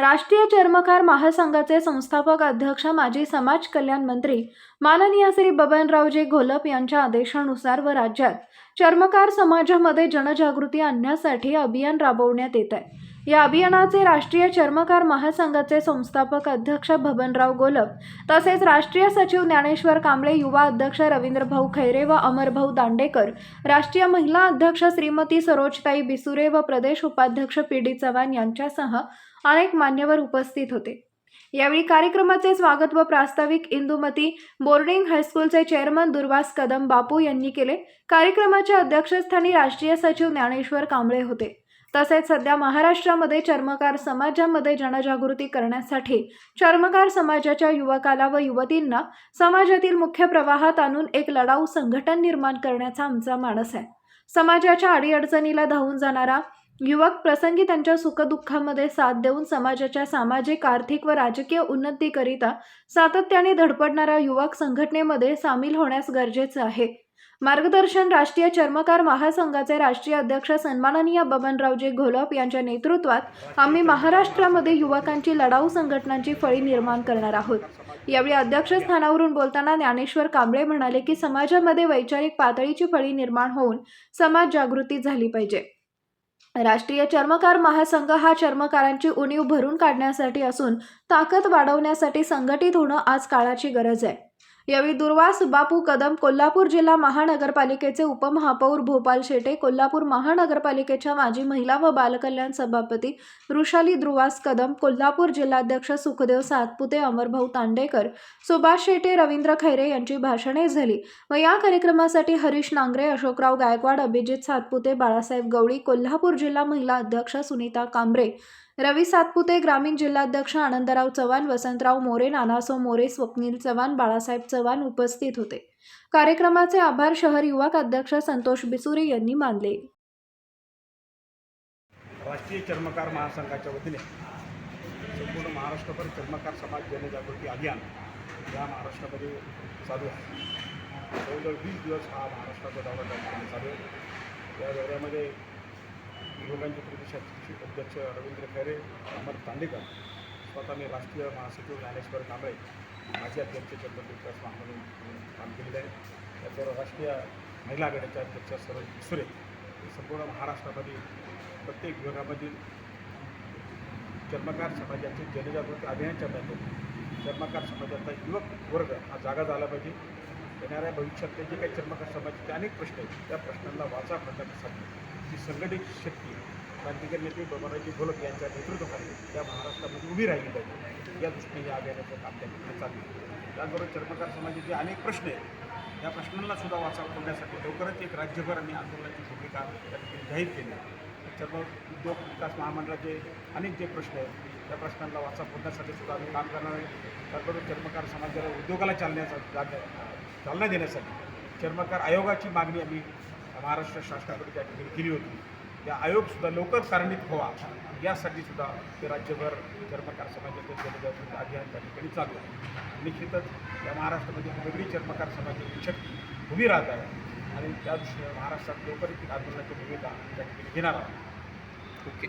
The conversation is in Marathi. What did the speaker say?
राष्ट्रीय चर्मकार महासंघाचे संस्थापक अध्यक्ष माजी समाज कल्याण मंत्री माननीय श्री बबनरावजी घोलप यांच्या आदेशानुसार व राज्यात चर्मकार समाजामध्ये जनजागृती आणण्यासाठी अभियान राबवण्यात येत आहे. या अभियानाचे राष्ट्रीय चर्मकार महासंघाचे संस्थापक अध्यक्ष भवनराव गोलप तसेच राष्ट्रीय सचिव ज्ञानेश्वर कांबळे युवा अध्यक्ष रवींद्रभाऊ खैरे व अमरभाऊ दांडेकर राष्ट्रीय महिला अध्यक्ष श्रीमती सरोजताई बिसुरे व प्रदेश उपाध्यक्ष पी डी चव्हाण यांच्यासह अनेक मान्यवर उपस्थित होते. यावेळी कार्यक्रमाचे स्वागत व प्रास्ताविक इंदुमती बोर्डिंग हायस्कूलचे चेअरमन दुर्वास कदम बापू यांनी केले. कार्यक्रमाच्या अध्यक्षस्थानी राष्ट्रीय सचिव ज्ञानेश्वर कांबळे होते. तसेच सध्या महाराष्ट्रामध्ये चर्मकार समाजामध्ये जनजागृती करण्यासाठी चर्मकार समाजाच्या युवकाला व युवतींना समाजातील मुख्य प्रवाहात आणून एक लढाऊ संघटन निर्माण करण्याचा आमचा मानस आहे. समाजाच्या अडीअडचणीला धावून जाणारा युवक प्रसंगी त्यांच्या सुखदुःखामध्ये साथ देऊन समाजाच्या सामाजिक आर्थिक व राजकीय उन्नतीकरिता सातत्याने धडपडणारा युवक संघटनेमध्ये सामील होण्यास गरजेचं आहे. मार्गदर्शन राष्ट्रीय चर्मकार महासंघाचे राष्ट्रीय अध्यक्ष सन्माननीय बबनरावजी घोलप यांच्या नेतृत्वात आम्ही महाराष्ट्रामध्ये युवकांची लढाऊ संघटनांची फळी निर्माण करणार आहोत. यावेळी अध्यक्षस्थानावरून बोलताना ज्ञानेश्वर कांबळे म्हणाले की समाजामध्ये वैचारिक पातळीची फळी निर्माण होऊन समाज जागृती झाली पाहिजे. राष्ट्रीय चर्मकार महासंघ हा चर्मकारांची उणीव भरून काढण्यासाठी असून ताकद वाढवण्यासाठी संघटित होणं आज काळाची गरज आहे. यावेळी दुर्वास बापू कदम कोल्हापूर जिल्हा महानगरपालिकेचे उपमहापौर भोपाल शेटे कोल्हापूर महानगरपालिकेच्या माजी महिला व बालकल्याण सभापती वृषाली ध्रुवास कदम कोल्हापूर जिल्हाध्यक्ष सुखदेव सातपुते अमरभाऊ तांडेकर सुभाष शेटे रवींद्र खैरे यांची भाषणे झाली व या कार्यक्रमासाठी हरीश नांगरे अशोकराव गायकवाड अभिजित सातपुते बाळासाहेब गवळी कोल्हापूर जिल्हा महिला अध्यक्ष सुनीता कांबरे रवी सातपुते ग्रामीण जिल्हाध्यक्ष आनंदराव चव्हाण वसंतराव मोरे नानासो मोरे स्वप्नील चव्हाण बाळासाहेब चव्हाण चव्हाण उपस्थित होते. कार्यक्रमाचे आभार शहर युवक अध्यक्ष संतोष बिसुरे यांनी मानले. राष्ट्रीय चर्मकार महासंघाच्या वतीने संपूर्ण महाराष्ट्रभर चर्मकार समाज जनजागृती अभियान या महाराष्ट्रामध्ये चालू आहे. जवळजवळ वीस दिवस हा महाराष्ट्राचा दौरा त्या चालू आहे. या दौऱ्यामध्ये युवकांचे प्रदेशाचे अध्यक्ष रवींद्र खैरे अमर तांडेकर स्वतः मी राष्ट्रीय महासचिव ज्ञानेश्वर कांबळे माजी अध्यक्ष चंद्रपूर विकास म्हणून काम केलेलं आहे. त्याचबरोबर राष्ट्रीय महिला आघाडीच्या अध्यक्ष सरोज सुरे संपूर्ण महाराष्ट्रामध्ये प्रत्येक विभागामधील चर्मकार समाजाचे जनजागृती अभियानच्या माध्यमातून चर्मकार समाजाचा युवक वर्ग हा जागा झाला पाहिजे. येणाऱ्या भविष्यातले जे काही चर्मकार समाजाचे अनेक प्रश्न आहेत त्या प्रश्नांना वाचा फोडण्यासाठी जी संघटित शक्ती क्रांतिकारी नेते बबनरावजी घोलक यांच्या नेतृत्वाखाली त्या महाराष्ट्रामध्ये उभी राहिली पाहिजे. या दृष्टीने या अभियानाचं काम त्या ठिकाणी चालू आहे त्याचबरोबर चर्मकार समाजाचे अनेक प्रश्न आहेत. या प्रश्नांना सुद्धा वाचा फोडण्यासाठी लवकरच एक राज्यभर आणि आंदोलनाची भूमिका त्या ठिकाणी जाहीर केली चर्म उद्योग विकास महामंडळाचे अनेक जे प्रश्न आहेत त्या प्रश्नांना वाचा फोडण्यासाठी सुद्धा आम्ही काम करणार आहे. त्याचबरोबर चर्मकार समाजाला उद्योगाला चालण्याचा चालना देण्यासाठी चर्मकार आयोगाची मागणी आम्ही महाराष्ट्र शासनाकडे त्या ठिकाणी केली होती. त्या आयोगसुद्धा लवकर कार्यान्वित व्हावा. यासाठी सुद्धा ते राज्यभर चर्मकार समाजाचं जनजागृती अभियान त्या ठिकाणी चालू आहे. निश्चितच या महाराष्ट्रामध्ये वेगळी चर्मकार समाजाची शक्ती उभी राहत आहे. आणि त्या दृष्टीने महाराष्ट्रात लवकरच आंदोलनाची भूमिका त्या ठिकाणी घेणार आहोत. ओके.